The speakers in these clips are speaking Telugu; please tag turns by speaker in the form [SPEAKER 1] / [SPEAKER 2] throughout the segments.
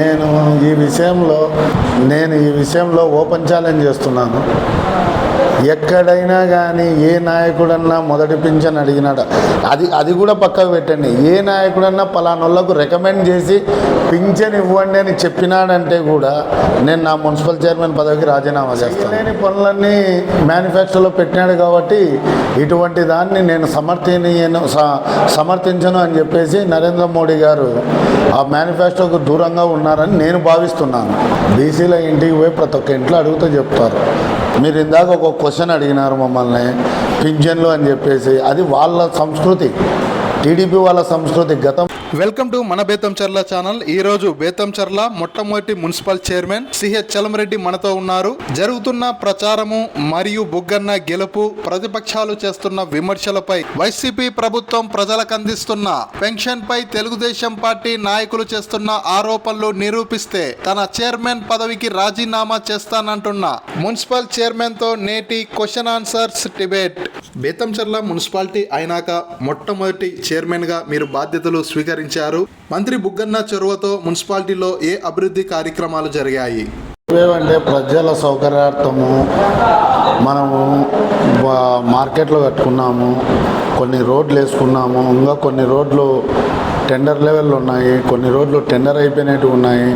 [SPEAKER 1] నేను ఈ విషయంలో నేను ఈ విషయంలో ఓపెన్ ఛాలెంజ్ చేస్తున్నాను. ఎక్కడైనా కానీ ఏ నాయకుడన్నా మొదటి పింఛన్ అడిగినాడ. అది అది కూడా పక్కకు పెట్టండి. ఏ నాయకుడన్నా పలానోళ్ళకు రికమెండ్ చేసి పింఛన్ ఇవ్వండి అని చెప్పినాడంటే కూడా నేను నా మున్సిపల్ చైర్మన్ పదవికి రాజీనామా చేస్తాను. లేని పనులన్నీ మేనిఫెస్టోలో పెట్టినాడు కాబట్టి ఇటువంటి దాన్ని నేను సమర్థనీయను సమర్థించను అని చెప్పేసి నరేంద్ర మోడీ గారు ఆ మేనిఫెస్టోకు దూరంగా ఉన్నారని నేను భావిస్తున్నాను. బీసీల ఇంటికి పోయి ప్రతి ఒక్క ఇంట్లో అడుగుతూ చెప్తారు. మీరు ఇందాక ఒక క్వశ్చన్ అడిగినారు మమ్మల్ని పింఛన్లు అని చెప్పేసి. అది వాళ్ళ సంస్కృతి. టీడీపీ వాళ్ళ సంస్కృతి. గతం
[SPEAKER 2] వెల్కమ్ టు మన బేతంచర్ల ఛానల్. ఈ రోజు బేతంచర్ల మొట్టమొదటి మున్సిపల్ చైర్మన్ సిహెచ్ చలమరెడ్డి మనతో ఉన్నారు. జరుగుతున్న ప్రచారము మరియు బుగ్గన్న గెలుపు ప్రతిపక్షాలు చేస్తున్న విమర్శలపై వైసీపీ ప్రభుత్వం ప్రజలకు అందిస్తున్న పెన్షన్ పై తెలుగుదేశం పార్టీ నాయకులు చేస్తున్న ఆరోపణలు నిరూపిస్తే తన చైర్మన్ పదవికి రాజీనామా చేస్తానంటున్న మున్సిపల్ చైర్మన్తో నేటి question answers debate. Betamcherla municipality అయినాక మొట్టమొదటి చైర్మన్గా మీరు బాధ్యతలు వివరించారు మంత్రి బుగ్గన్న చొరవతో మున్సిపాలిటీలో ఏ అభివృద్ధి కార్యక్రమాలు జరిగాయి?
[SPEAKER 1] ఏవంటే ప్రజల సౌకర్యార్థము మనము మార్కెట్లో కట్టుకున్నాము కొన్ని రోడ్లు వేసుకున్నాము ఇంకా కొన్ని రోడ్లు టెండర్ లెవెల్లో ఉన్నాయి కొన్ని రోడ్లు టెండర్ అయిపోయినట్టు ఉన్నాయి.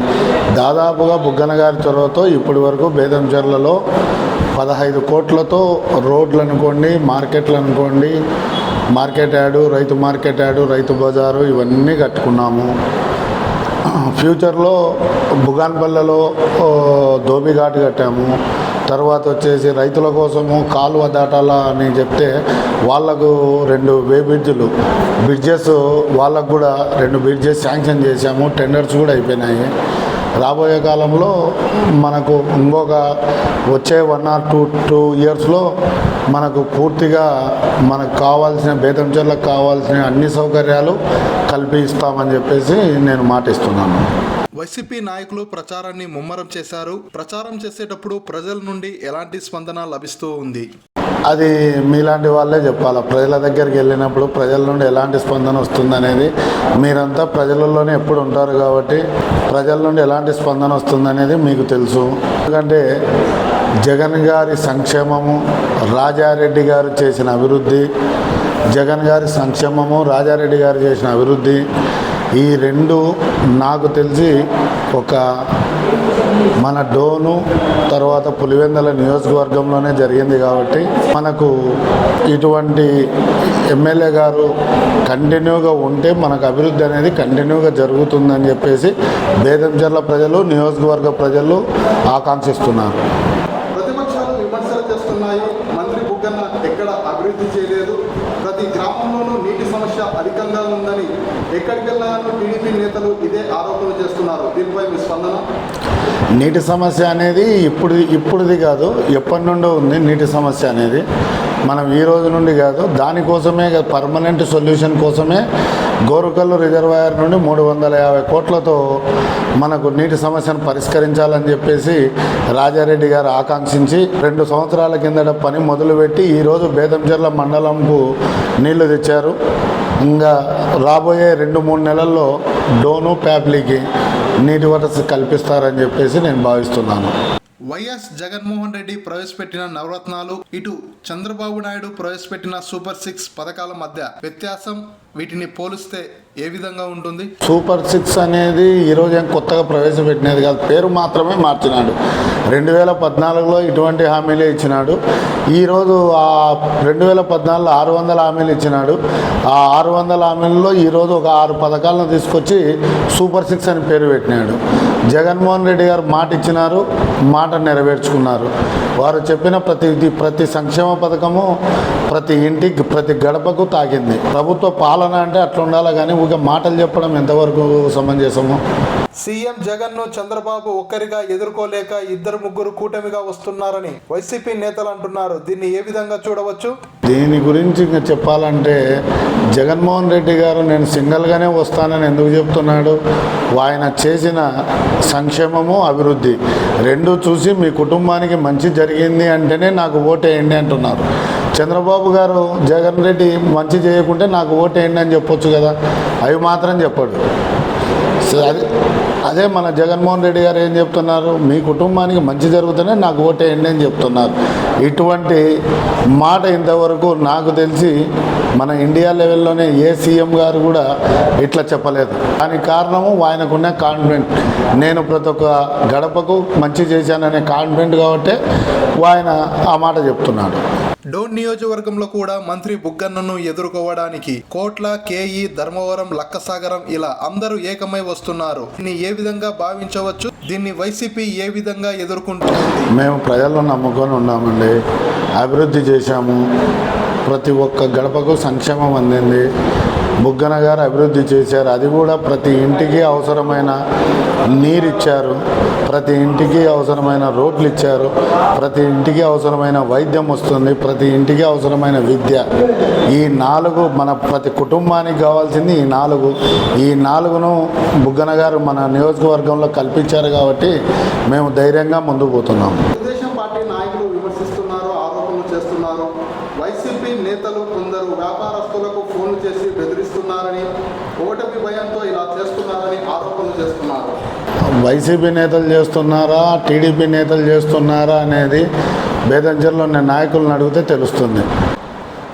[SPEAKER 1] దాదాపుగా బుగ్గన గారి చొరవతో ఇప్పటి వరకు బేదంచెర్లలో పదహైదు కోట్లతో రోడ్లు అనుకోండి మార్కెట్లు అనుకోండి మార్కెట్ యార్డు రైతు మార్కెట్ యార్డు రైతు బజారు ఇవన్నీ కట్టుకున్నాము. ఫ్యూచర్లో బుగాన్పల్లెలో ధోబిఘాట్ కట్టాము. తర్వాత వచ్చేసి రైతుల కోసము కాలువ దాటాల అని చెప్తే వాళ్ళకు రెండు వే బ్రిడ్జ్లు బ్రిడ్జెస్ వాళ్ళకు కూడా రెండు బ్రిడ్జెస్ శాంక్షన్ చేశాము. టెండర్స్ కూడా అయిపోయినాయి. రాబోయే కాలంలో మనకు ఇంకొక వచ్చే వన్ ఆర్ టూ టూ ఇయర్స్లో మనకు పూర్తిగా మనకు కావాల్సిన బేతంచెర్లకు కావాల్సిన అన్ని సౌకర్యాలు కల్పిస్తామని చెప్పేసి నేను మాటిస్తున్నాను.
[SPEAKER 2] వైసీపీ నాయకులు ప్రచారాన్ని ముమ్మరం చేశారు. ప్రచారం చేసేటప్పుడు ప్రజల నుండి ఎలాంటి స్పందన లభిస్తూ ఉంది?
[SPEAKER 1] అది మీలాంటి వాళ్ళే చెప్పాలి? ప్రజల దగ్గరికి వెళ్ళినప్పుడు ప్రజల నుండి ఎలాంటి స్పందన వస్తుందనేది మీరంతా ప్రజలలోనే ఎప్పుడు ఉంటారు కాబట్టి ప్రజల నుండి ఎలాంటి స్పందన వస్తుందనేది మీకు తెలుసు. ఎందుకంటే జగన్ గారి సంక్షేమము రాజారెడ్డి గారు చేసిన అభివృద్ధి జగన్ గారి సంక్షేమము రాజారెడ్డి గారు చేసిన అభివృద్ధి ఈ రెండు నాకు తెలిసి ఒక మన డోను తర్వాత పులివెందల నియోజకవర్గంలోనే జరిగింది కాబట్టి మనకు ఇటువంటి ఎమ్మెల్యే గారు కంటిన్యూగా ఉంటే మనకు అభివృద్ధి అనేది కంటిన్యూగా జరుగుతుందని చెప్పేసి బేదంచర్ల ప్రజలు నియోజకవర్గ ప్రజలు ఆకాంక్షిస్తున్నారు
[SPEAKER 2] ప్రతిపక్షాలు విమర్శలు చేస్తున్నాయి మంత్రి బుగ్గన్న ఎక్కడ అభివృద్ధి చేయలేదు ప్రతి గ్రామంలోనూ నీటి సమస్య అధికంగా ఉందని ఎక్కడికి వెళ్ళాలని టీడీపీ నేతలు ఇదే ఆరోపణలు చేస్తున్నారు దీనిపై మీ స్పందన
[SPEAKER 1] నీటి సమస్య అనేది ఇప్పుడు ఇప్పుడుది కాదు ఎప్పటి నుండో ఉంది నీటి సమస్య అనేది. మనం ఈ రోజు నుండి కాదు దానికోసమే పర్మనెంట్ సొల్యూషన్ కోసమే గోరుకల్లు రిజర్వాయర్ నుండి మూడు వందల యాభై కోట్లతో మనకు నీటి సమస్యను పరిష్కరించాలని చెప్పేసి రాజారెడ్డి గారు ఆకాంక్షించి రెండు సంవత్సరాల కిందట పని మొదలుపెట్టి ఈరోజు బేదంచెర్ల మండలంకు నీళ్ళు తెచ్చారు. ఇంకా రాబోయే రెండు మూడు నెలల్లో డోను ప్యాప్లీకి నీటి వరస కల్పిస్తారని చెప్పేసి నేను భావిస్తున్నాను.
[SPEAKER 2] వైఎస్ జగన్మోహన్ రెడ్డి ప్రవేశపెట్టిన నవరత్నాలు ఇటు చంద్రబాబు నాయుడు ప్రవేశపెట్టిన సూపర్ సిక్స్ పథకాల మధ్య వ్యత్యాసం వీటిని పోలిస్తే ఏ విధంగా ఉంటుంది?
[SPEAKER 1] సూపర్ సిక్స్ అనేది ఈరోజు ఏం కొత్తగా ప్రవేశపెట్టినది కాదు. పేరు మాత్రమే మార్చినాడు. రెండు వేల పద్నాలుగులో ఇటువంటి హామీలే ఇచ్చినాడు. ఈరోజు ఆ రెండు వేల పద్నాలుగులో ఆరు వందల హామీలు ఇచ్చినాడు. ఆ ఆరు వందల హామీలలో ఈరోజు ఒక ఆరు పథకాలను తీసుకొచ్చి సూపర్ సిక్స్ అని పేరు పెట్టినాడు. జగన్మోహన్ రెడ్డి గారు మాట ఇచ్చినారు మాట నెరవేర్చుకున్నారు. వారు చెప్పిన ప్రతి ప్రతి సంక్షేమ పథకము ప్రతి ఇంటికి ప్రతి గడపకు తాకింది ప్రభుత్వ పాలన అంటే అట్లా ఉండాలి కానీ ఊరికే మాటలు చెప్పడం ఎంతవరకు సమంజసము?
[SPEAKER 2] సీఎం జగన్ను చంద్రబాబు ఒక్కరిగా ఎదుర్కోలేక ఇద్దరు ముగ్గురు కూటమిగా వస్తున్నారని వైసీపీ నేతలు అంటున్నారు. దీన్ని ఏ విధంగా చూడవచ్చు?
[SPEAKER 1] దీని గురించి ఇంకా చెప్పాలంటే జగన్మోహన్ రెడ్డి గారు నేను సింగిల్గానే వస్తానని ఎందుకు చెప్తున్నాడు? ఆయన చేసిన సంక్షేమము అభివృద్ధి రెండు చూసి మీ కుటుంబానికి మంచి జరిగింది అంటేనే నాకు ఓటేయండి అంటున్నారు. చంద్రబాబు గారు జగన్ రెడ్డి మంచి చేయకుంటే నాకు ఓటేయండి అని చెప్పొచ్చు కదా. అవి మాత్రం చెప్పడు. అది అదే మన జగన్మోహన్ రెడ్డి గారు ఏం చెప్తున్నారు? మీ కుటుంబానికి మంచి జరుగుతూనే నాకు ఓటేయండి అని చెప్తున్నారు. ఇటువంటి మాట ఇంతవరకు నాకు తెలిసి మన ఇండియా లెవెల్లోనే ఏ సీఎం గారు కూడా ఇట్లా చెప్పలేదు. దానికి కారణము ఆయనకున్న కాన్ఫిడెంట్. నేను ప్రతి ఒక్క గడపకు మంచి చేశాననే కాన్ఫిడెంట్ కాబట్టి ఆయన ఆ మాట చెప్తున్నాడు.
[SPEAKER 2] డోన్ నియోజకవర్గంలో కూడా మంత్రి బుగ్గన్నను ఎదుర్కోవడానికి కోట్ల కేఈ ధర్మవరం లక్కసాగరం ఇలా అందరూ ఏకమై వస్తున్నారు. దీన్ని ఏ విధంగా భావించవచ్చు? దీన్ని వైసీపీ ఏ విధంగా ఎదుర్కొంటుంది?
[SPEAKER 1] మేము ప్రజలను నమ్ముకొని ఉన్నామండి. అభివృద్ధి చేశాము. ప్రతి ఒక్క గడపకు సంక్షేమం అందింది. బుగ్గన గారు అభివృద్ధి చేశారు. అది కూడా ప్రతి ఇంటికి అవసరమైన నీరు ఇచ్చారు ప్రతి ఇంటికి అవసరమైన రోడ్లు ఇచ్చారు ప్రతి ఇంటికి అవసరమైన వైద్యం వస్తుంది. ప్రతి ఇంటికి అవసరమైన విద్య. ఈ నాలుగు మన ప్రతి కుటుంబానికి కావాల్సింది ఈ నాలుగు. ఈ నాలుగును బుగ్గన గారు మన నియోజకవర్గంలో కల్పించారు కాబట్టి మేము ధైర్యంగా ముందు పోతున్నాము
[SPEAKER 2] తెలుగుదేశం పార్టీ నాయకులు విమర్శిస్తున్నారు ఆరోపణలు చేస్తున్నారు వైసీపీ నేతలు కొందరు వ్యాపారస్తులకు ఫోన్లు చేసి బెదిరిస్తున్నారని ఓటమి భయంతో ఇలా చేస్తున్నారని ఆరోపణలు చేస్తున్నారు
[SPEAKER 1] వైసీపీ నేతలు చేస్తున్నారా టీడీపీ నేతలు చేస్తున్నారా అనేది బేదంచర్లో ఉన్న నాయకులను అడిగితే తెలుస్తుంది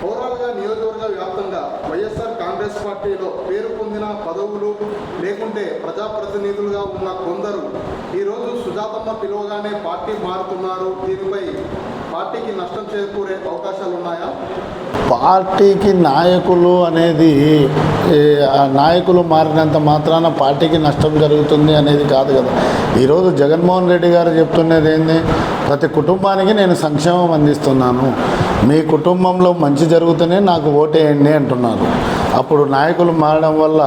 [SPEAKER 2] ఓవరాల్గా నియోజకవర్గ వ్యాప్తంగా వైఎస్ఆర్ కాంగ్రెస్ పార్టీలో పేరు పొందిన పదవులు లేకుంటే ప్రజాప్రతినిధులుగా ఉన్న కొందరు ఈరోజు సుజాతమ్మ పిలువగానే పార్టీ మారుతున్నారు దీనిపై పార్టీకి నష్టం చేకూరే అవకాశాలు ఉన్నాయా
[SPEAKER 1] పార్టీకి నాయకులు అనేది ఆ నాయకులు మారినంత మాత్రాన పార్టీకి నష్టం జరుగుతుంది అనేది కాదు కదా. ఈరోజు జగన్మోహన్ రెడ్డి గారు చెప్తున్నది ఏంది? ప్రతి కుటుంబానికి నేను సంక్షేమం అందిస్తున్నాను. మీ కుటుంబంలో మంచి జరుగుతూనే నాకు ఓటేయండి అంటున్నారు. అప్పుడు నాయకులు మారడం వల్ల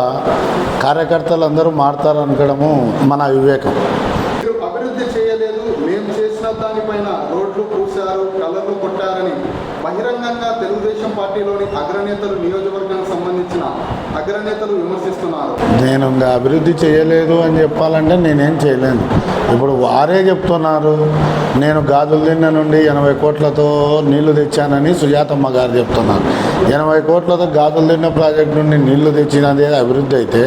[SPEAKER 1] కార్యకర్తలు అందరూ మారుతారు అనుకోవడము మన వివేకం
[SPEAKER 2] మీరు అభివృద్ధి చేయలేదు మేము చేసిన దానిపైన రోడ్లు పూశారు కలర్లు కొట్టారని బహిరంగంగా తెలుగుదేశం పార్టీలోని అగ్రనేతలు నియోజకవర్గానికి సంబంధించిన అగ్రనేతలు విమర్శిస్తున్నారు
[SPEAKER 1] నేను ఇంకా అభివృద్ధి చేయలేదు అని చెప్పాలంటే నేనేం చేయలేను. ఇప్పుడు వారే చెప్తున్నారు నేను గాజుల దిన్న నుండి ఎనభై కోట్లతో నీళ్ళు తెచ్చానని సుజాతమ్మ గారు చెప్తున్నారు. ఎనభై కోట్లతో గాజుల దిన్న ప్రాజెక్ట్ నుండి నీళ్ళు తెచ్చినది అభివృద్ధి అయితే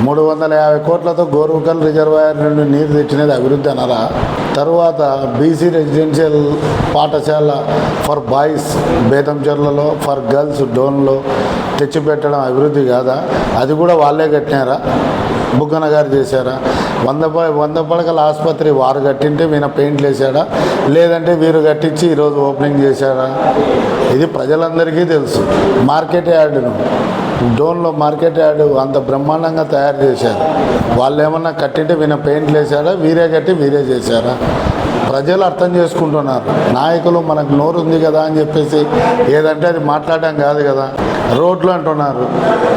[SPEAKER 1] మూడు వందల యాభై కోట్లతో గోరుకల్ రిజర్వాయర్ నుండి నీరు తెచ్చినది అభివృద్ధి అనరా? తరువాత బీసీ రెసిడెన్షియల్ పాఠశాల ఫర్ బాయ్స్ బేతంచెర్లలో ఫర్ గర్ల్స్ డోన్లో తెచ్చిపెట్టడం అభివృద్ధి కాదా? అది కూడా వాళ్ళే కట్టినారా? బుగ్గన గారు చేశారా? వంద ప- వంద పడకల ఆసుపత్రి వారు కట్టింటే వీణ పెయింట్లు వేసాడా లేదంటే వీరు కట్టించి ఈరోజు ఓపెనింగ్ చేశారా? ఇది ప్రజలందరికీ తెలుసు. మార్కెట్ యార్డును. డోన్లో మార్కెట్ యార్డు అంత బ్రహ్మాండంగా తయారు చేశారు. వాళ్ళు ఏమన్నా కట్టింటే వీన పెయింట్లు వేసాడా వీరే కట్టి వీరే చేశారా? ప్రజలు అర్థం చేసుకుంటున్నారు. నాయకులు మనకు నోరు ఉంది కదా అని చెప్పేసి ఏదంటే అది మాట్లాడడం కాదు కదా. రోడ్లు అంటున్నారు.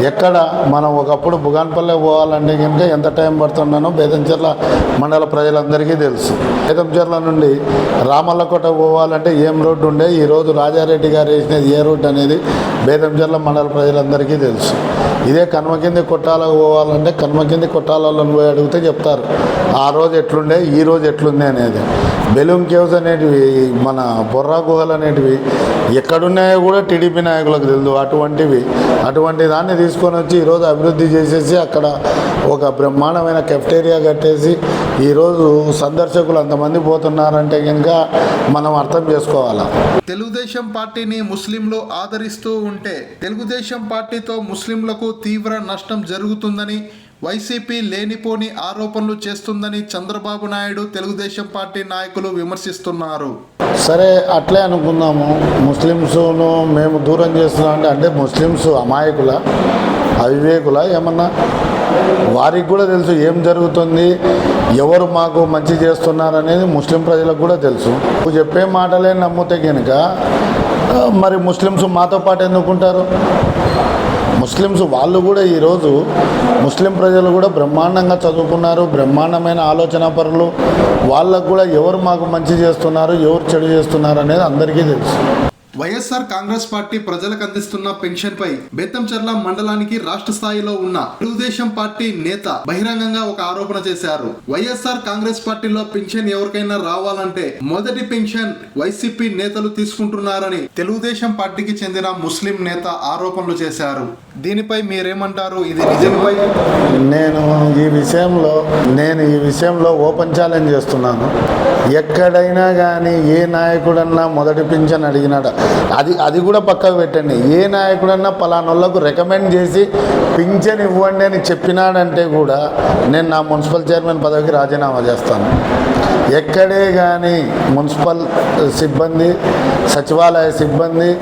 [SPEAKER 1] ఎక్కడ మనం ఒకప్పుడు బుగాన్పల్లె పోవాలంటే కనుక ఎంత టైం పడుతున్నానో బేదంచెర్ల మండల ప్రజలందరికీ తెలుసు. బేదంచెర్ల నుండి రామల్లకోట పోవాలంటే ఏం రోడ్డు ఉండే? ఈరోజు రాజారెడ్డి గారు వేసినది ఏ రోడ్డు అనేది బేదంచెర్ల మండల ప్రజలందరికీ తెలుసు. ఇదే కనుమ కింద కొట్టాలకు పోవాలంటే కనుమ కింద కొట్టాలలో పోయి అడిగితే చెప్తారు ఆ రోజు ఎట్లుండే ఈ రోజు ఎట్లుండే అనేది. బెలూన్ కేవ్స్ అనేటివి మన బొర్రా గుహలు అనేటివి ఎక్కడున్నాయో కూడా టీడీపీ నాయకులకు తెలియదు అటువంటివి అటువంటి దాన్ని తీసుకొని వచ్చి ఈరోజు అభివృద్ధి చేసేసి అక్కడ ఒక బ్రహ్మాండమైన కెఫ్టేరియా కట్టేసి ఈరోజు సందర్శకులు అంతమంది పోతున్నారంటే కనుక మనం అర్థం చేసుకోవాలా.
[SPEAKER 2] తెలుగుదేశం పార్టీని ముస్లింలు ఆదరిస్తూ ఉంటే తెలుగుదేశం పార్టీతో ముస్లింలకు తీవ్ర నష్టం జరుగుతుందని వైసీపీ లేనిపోని ఆరోపణలు చేస్తుందని చంద్రబాబు నాయుడు తెలుగుదేశం పార్టీ నాయకులు విమర్శిస్తున్నారు.
[SPEAKER 1] సరే అట్లే అనుకుందాము. ముస్లిమ్స్ను మేము దూరం చేస్తున్నాం అంటే అంటే ముస్లిమ్స్ అమాయకుల అవివేకుల ఏమన్నా? వారికి కూడా తెలుసు ఏం జరుగుతుంది. ఎవరు మాకు మంచి చేస్తున్నారు అనేది ముస్లిం ప్రజలకు కూడా తెలుసు. నువ్వు చెప్పే మాటలే నమ్మితే కనుక మరి ముస్లిమ్స్ మాతో పాటు ఎందుకుంటారు? ముస్లిమ్స్ వాళ్ళు కూడా ఈరోజు ముస్లిం ప్రజలు కూడా బ్రహ్మాండంగా చదువుకున్నారు బ్రహ్మాండమైన ఆలోచన పరులు. వాళ్ళకు కూడా ఎవరు మాకు మంచి చేస్తున్నారు ఎవరు చెడు చేస్తున్నారు అనేది అందరికీ తెలుసు.
[SPEAKER 2] వైఎస్ఆర్ కాంగ్రెస్ పార్టీ ప్రజలకు అందిస్తున్న పెన్షన్ పై బెత్తంచెర్ల మండలానికి రాష్ట్ర స్థాయిలో ఉన్న తెలుగుదేశం పార్టీ నేత బహిరంగంగా ఒక ఆరోపణ చేశారు. వైఎస్ఆర్ కాంగ్రెస్ పార్టీలో పెన్షన్ ఎవరికైనా రావాలంటే మొదటి పెన్షన్ వైసీపీ నేతలు తీసుకుంటున్నారని తెలుగుదేశం పార్టీకి చెందిన ముస్లిం నేత ఆరోపణలు చేశారు. దీనిపై మీరేమంటారు? ఇది నిజంపై?
[SPEAKER 1] నేను ఈ విషయంలో నేను ఈ విషయంలో ఓపెన్ ఛాలెంజ్ చేస్తున్నాను. ఎక్కడైనా కానీ ఏ నాయకుడన్నా మొదటి పింఛన్ అడిగినాడు? అది అది కూడా పక్కకు పెట్టండి. ఏ నాయకుడన్నా పలానోళ్ళకు రికమెండ్ చేసి పింఛన్ ఇవ్వండి అని చెప్పినాడంటే కూడా నేను నా మున్సిపల్ చైర్మన్ పదవికి రాజీనామా చేస్తాను. ఎక్కడే కానీ మున్సిపల్ సిబ్బంది సచివాలయ సిబ్బంది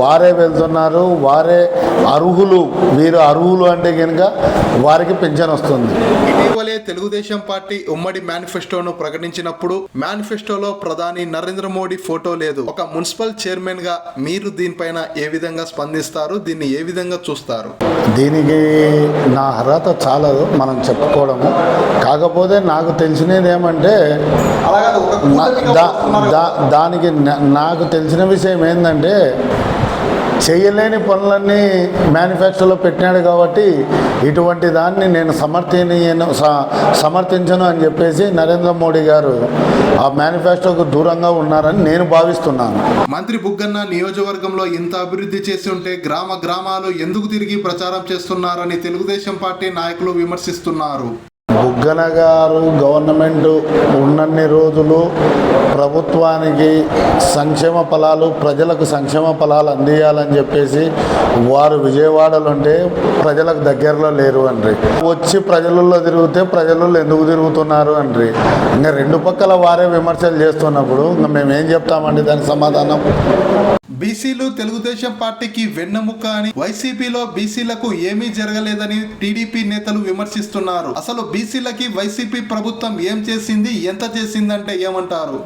[SPEAKER 1] వారే వెళ్తున్నారు వారే అర్హులు వీరు అర్హులు అంటే కనుక వారికి పింఛన్ వస్తుంది.
[SPEAKER 2] ఇటీవలే తెలుగుదేశం పార్టీ ఉమ్మడి మేనిఫెస్టోను ప్రకటించినప్పుడు మేనిఫెస్టోలో ప్రధాని నరేంద్ర మోడీ ఫోటో లేదు. ఒక మున్సిపల్ చైర్మన్గా మీరు దీనిపైన ఏ విధంగా స్పందిస్తారు? దీన్ని ఏ విధంగా చూస్తారు?
[SPEAKER 1] దీనికి నా అర్హత చాలదు మనం చెప్పుకోవడము. కాకపోతే నాకు తెలిసినది ఏమంటే నా- దా- దా- దానికి నాకు తెలిసిన విషయం ఏంటంటే చేయలేని పనులన్నీ మ్యానుఫ్యాక్చర్లో పెట్టినాడు కాబట్టి ఇటువంటి దాన్ని నేను సమర్థనీయను సమర్థించను అని చెప్పేసి నరేంద్ర మోడీ గారు ఆ మేనిఫెస్టోకు దూరంగా ఉన్నారని నేను భావిస్తున్నాను.
[SPEAKER 2] మంత్రి బుగ్గన్న నియోజకవర్గంలో ఇంత అభివృద్ధి చేసి ఉంటే గ్రామ గ్రామాలు ఎందుకు తిరిగి ప్రచారం చేస్తున్నారని తెలుగుదేశం పార్టీ నాయకులు విమర్శిస్తున్నారు.
[SPEAKER 1] బుగ్గన గారు గవర్నమెంట్ ఉన్నన్ని రోజులు ప్రభుత్వానికి సంక్షేమ ఫలాలు ప్రజలకు సంక్షేమ ఫలాలు అందియాలని చెప్పేసి వారు విజయవాడలో ఉంటే ప్రజలకు దగ్గరలో లేరు అండ్రి. వచ్చి ప్రజలలో తిరిగితే ప్రజలలో ఎందుకు తిరుగుతున్నారు అండ్రి. ఇంకా రెండు పక్కల వారే విమర్శలు చేస్తున్నప్పుడు ఇంకా చెప్తామండి దానికి సమాధానం?
[SPEAKER 2] బీసీలు తెలుగుదేశం పార్టీకి వెన్నెముక అని వైసీపీలో బీసీలకు ఏమీ జరగలేదని టీడీపీ నేతలు విమర్శిస్తున్నారు. అసలు బీసీలకి వైసీపీ ప్రభుత్వం ఏం చేసింది ఎంత చేసిందంటే ఏమంటారు?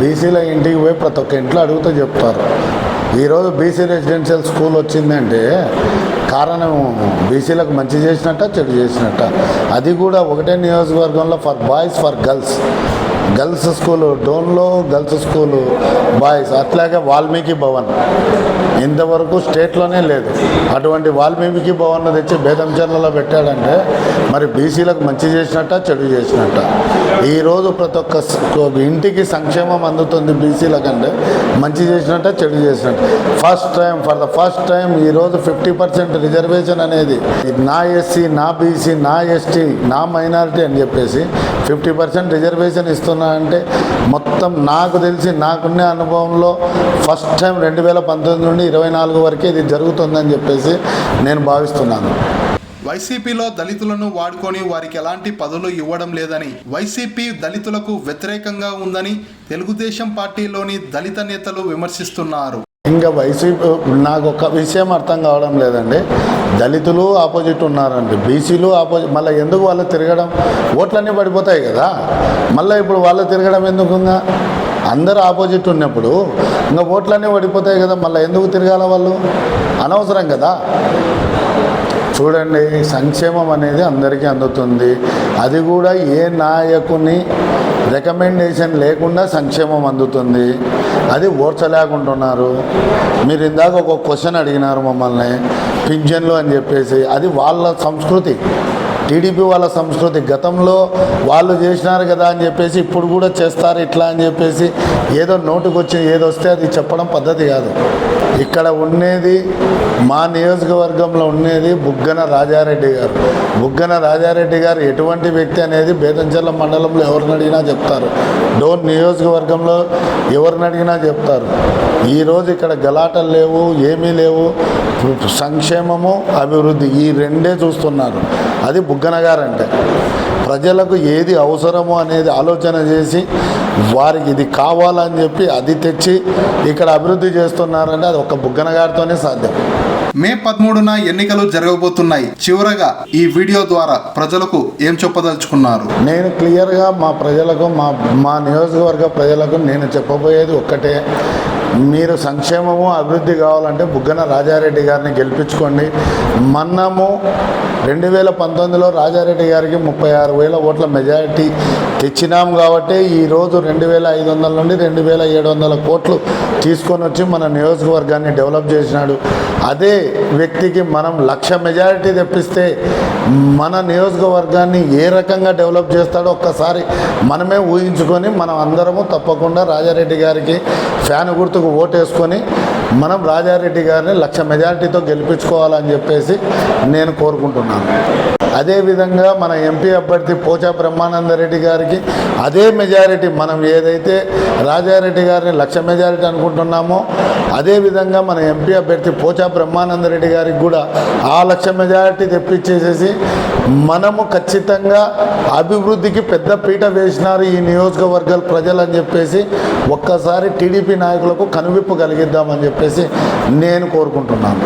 [SPEAKER 1] బీసీల ఇంటికి పోయి ప్రతి ఒక్క ఇంట్లో అడుగుతూ చెప్తారు. ఈరోజు బీసీ రెసిడెన్షియల్ స్కూల్ వచ్చిందంటే కారణం బీసీలకు మంచి చేసినట్ట చెడు చేసినట్ట. అది కూడా ఒకటే నియోజకవర్గంలో for boys for girls. Girls school డోన్లో girls school boys అట్లాగే వాల్మీకి భవన్. ఇంతవరకు స్టేట్లోనే లేదు. అటువంటి వాల్మీకి భవన్ తెచ్చి బేదంచర్లలో పెట్టాడంటే మరి బీసీలకు మంచి చేసినట్ట చెడు చేసినట్ట? ఈరోజు ప్రతి ఒక్క ఇంటికి సంక్షేమం అందుతుంది బీసీల కంటే మంచి చేసినట్ట చెడు చేసినట్ట? First time for the first time ఈరోజు ఫిఫ్టీ పర్సెంట్ రిజర్వేషన్ అనేది నా ఎస్సీ నా బీసీ నా ఎస్టీ నా మైనారిటీ అని చెప్పేసి ఫిఫ్టీ పర్సెంట్ రిజర్వేషన్ ఇస్తున్నారు అంటే మొత్తం నాకు తెలిసి నాకున్న అనుభవంలో ఫస్ట్ టైం రెండు వేల పంతొమ్మిది నుండి ఇరవై నాలుగు వరకే ఇది జరుగుతుందని చెప్పేసి నేను భావిస్తున్నాను.
[SPEAKER 2] వైసీపీలో దళితులను వాడుకొని వారికి ఎలాంటి పదవులు ఇవ్వడం లేదని వైసీపీ దళితులకు వ్యతిరేకంగా ఉందని తెలుగుదేశం పార్టీలోని దళిత నేతలు విమర్శిస్తున్నారు.
[SPEAKER 1] ఇంకా వైసీపీ నాకు ఒక విషయం అర్థం కావడం లేదండి. దళితులు ఆపోజిట్ ఉన్నారండి. బీసీలు ఆపోజిట్ మళ్ళీ ఎందుకు వాళ్ళు తిరగడం? ఓట్లన్నీ పడిపోతాయి కదా. మళ్ళీ ఇప్పుడు వాళ్ళు తిరగడం ఎందుకుందా? అందరు ఆపోజిట్ ఉన్నప్పుడు ఇంకా ఓట్లన్నీ పడిపోతాయి కదా. మళ్ళీ ఎందుకు తిరగాల వాళ్ళు? అనవసరం కదా. చూడండి సంక్షేమం అనేది అందరికీ అందుతుంది. అది కూడా ఏ నాయకుని రికమెండేషన్ లేకుండా సంక్షేమం అందుతుంది. అది ఓర్చలేకుంటున్నారు. మీరు ఇందాక ఒక క్వశ్చన్ అడిగినారు మమ్మల్ని పింఛన్లు అని చెప్పేసి. అది వాళ్ళ సంస్కృతి. టీడీపీ వాళ్ళ సంస్కృతి గతంలో వాళ్ళు చేసినారు కదా అని చెప్పేసి ఇప్పుడు కూడా చేస్తారు ఇట్లా అని చెప్పేసి ఏదో నోటుకు వచ్చి ఏదో వస్తే అది చెప్పడం పద్ధతి కాదు. ఇక్కడ ఉండేది మా నియోజకవర్గంలో ఉండేది బుగ్గన రాజారెడ్డి గారు. బుగ్గన రాజారెడ్డి గారు ఎటువంటి వ్యక్తి అనేది బేతంచెర్ల మండలంలో ఎవరిని అడిగినా చెప్తారు. డోన్ నియోజకవర్గంలో ఎవరిని అడిగినా చెప్తారు. ఈరోజు ఇక్కడ గలాటలు లేవు ఏమీ లేవు. సంక్షేమము అభివృద్ధి ఈ రెండే చూస్తున్నారు. అది బుగ్గన గారు అంటే ప్రజలకు ఏది అవసరమో అనేది ఆలోచన చేసి వారికి ఇది కావాలని చెప్పి అది తెచ్చి ఇక్కడ అభివృద్ధి చేస్తున్నారంటే అది ఒక బుగ్గన గారితోనే సాధ్యం.
[SPEAKER 2] మే పదమూడున ఎన్నికలు జరగబోతున్నాయి. చివరగా ఈ వీడియో ద్వారా ప్రజలకు ఏం చెప్పదలుచుకున్నారు?
[SPEAKER 1] నేను క్లియర్గా మా ప్రజలకు మా మా నియోజకవర్గ ప్రజలకు నేను చెప్పబోయేది ఒక్కటే. మీరు సంక్షేమము అభివృద్ధి కావాలంటే బుగ్గన రాజారెడ్డి గారిని గెలిపించుకోండి. మనము రెండు వేల పంతొమ్మిదిలో రాజారెడ్డి గారికి ముప్పై ఆరు వేల ఓట్ల మెజారిటీ తెచ్చినాం కాబట్టి ఈరోజు రెండు వేల ఐదు వందల నుండి రెండు వేల ఏడు వందల కోట్లు తీసుకొని వచ్చి మన నియోజకవర్గాన్ని డెవలప్ చేసినాడు. అదే వ్యక్తికి మనం లక్ష మెజారిటీ తెప్పిస్తే మన నియోజకవర్గాన్ని ఏ రకంగా డెవలప్ చేస్తాడో ఒక్కసారి మనమే ఊహించుకొని మనం అందరము తప్పకుండా రాజారెడ్డి గారికి ఫ్యాన్ గుర్తుకు ఓటేసుకొని మనం రాజారెడ్డి గారిని లక్ష మెజారిటీతో గెలిపించుకోవాలని చెప్పేసి చెప్పేసి నేను కోరుకుంటున్నాను అదేవిధంగా మన ఎంపీ అభ్యర్థి పోచా బ్రహ్మానందరెడ్డి గారికి అదే మెజారిటీ మనం ఏదైతే రాజారెడ్డి గారిని లక్ష మెజారిటీ అనుకుంటున్నామో అదేవిధంగా మన ఎంపీ అభ్యర్థి పోచా బ్రహ్మానందరెడ్డి గారికి కూడా ఆ లక్ష మెజారిటీ తెప్పించేసేసి మనము ఖచ్చితంగా అభివృద్ధికి పెద్ద పీట వేసినారు ఈ నియోజకవర్గాల ప్రజలు అని చెప్పేసి ఒక్కసారి టీడీపీ నాయకులకు కనువిప్పు కలిగిద్దామని చెప్పేసి నేను కోరుకుంటున్నాను.